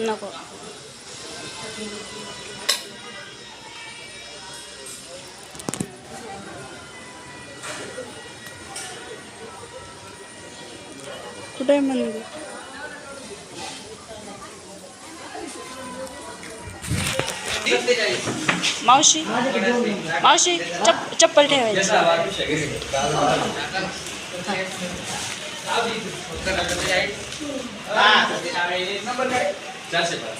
नको कुठे आहे मंदिर मावशी मावशी चप चप्पल ठेवायची चारशे पाच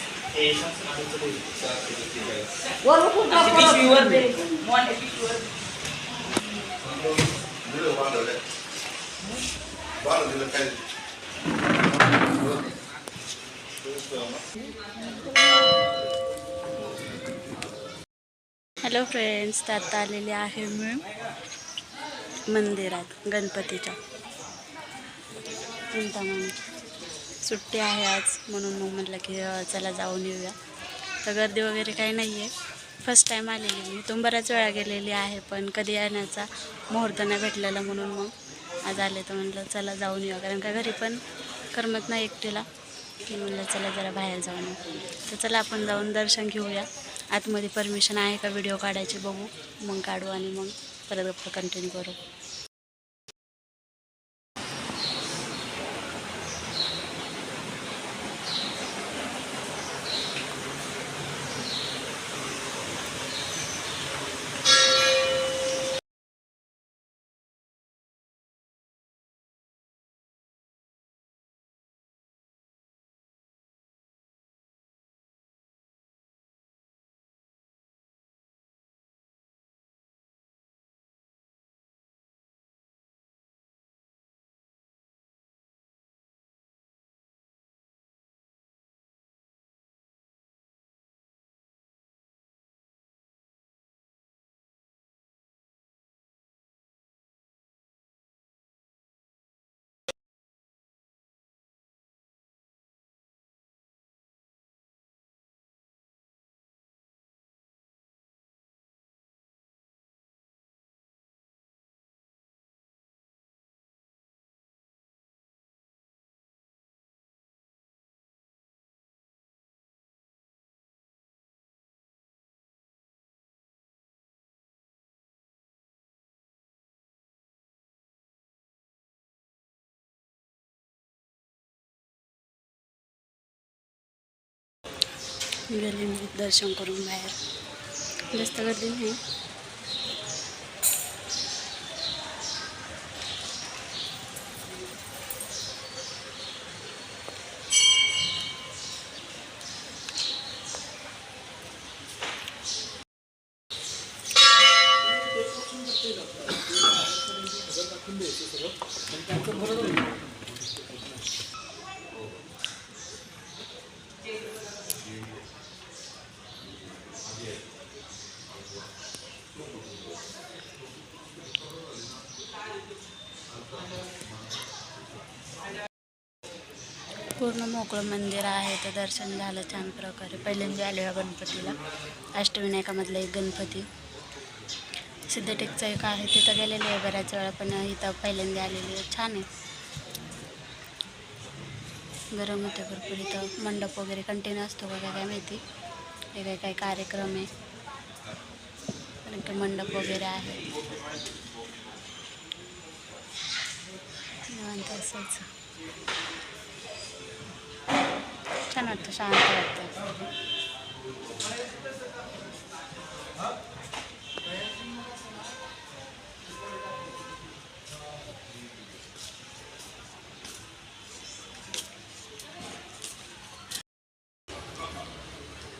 हॅलो फ्रेंड्स त्यात आता आलेले आहे मी मंदिरात गणपतीच्या. चिंतामणी सुट्टी आहे आज म्हणून मग म्हटलं की चला जाऊन येऊया. तर गर्दी वगैरे काही नाही आहे फर्स्ट टाईम आलेली मी. इथून बऱ्याच वेळा गेलेली आहे पण कधी येण्याचा मुहूर्त नाही भेटलेला म्हणून मग आज आले तर म्हटलं चला जाऊन येऊया. कारण का घरी पण करमत नाही एकटीला. की म्हणलं चला जरा बाहेर जाऊन येऊ. तर चला आपण जाऊन दर्शन घेऊया. आतमध्ये परमिशन आहे का? व्हिडिओ काढायची बघू. मग काढू आणि मग परत गप्पा कंटिन्यू करू. गेले मी दर्शन करून बाहेर जास्त गर्दी नाही पूर्ण मोकळं मंदिर आहे. तर दर्शन झालं छान प्रकारे. पहिल्यांदा आलो या गणपतीला. अष्टविनायकामधला एक गणपती. सिद्धटेकचं एक आहे. तिथं गेलेली आहे बऱ्याच वेळा पण इथं पहिल्यांदा आलेली आहे. छान आहे. गरम होते भरपूर इथं. मंडप वगैरे कंटिन्यू असतो का काय माहिती? हे काय काय कार्यक्रम आहे. कारण की मंडप वगैरे आहे. निवांत असायचं. छान वाटतं शांत वाटतं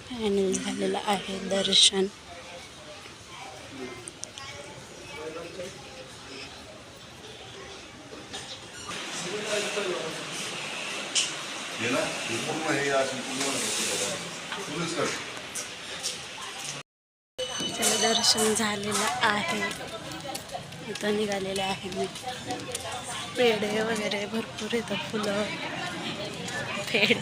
फायनल झालेलं आहे दर्शन हे हे पूर्ण हे अशी पूर्ण त्याचं दर्शन झालेलं आहे. इथं निघालेले आहे मी. पेढे वगैरे भरपूर येतं फुलं पेढे.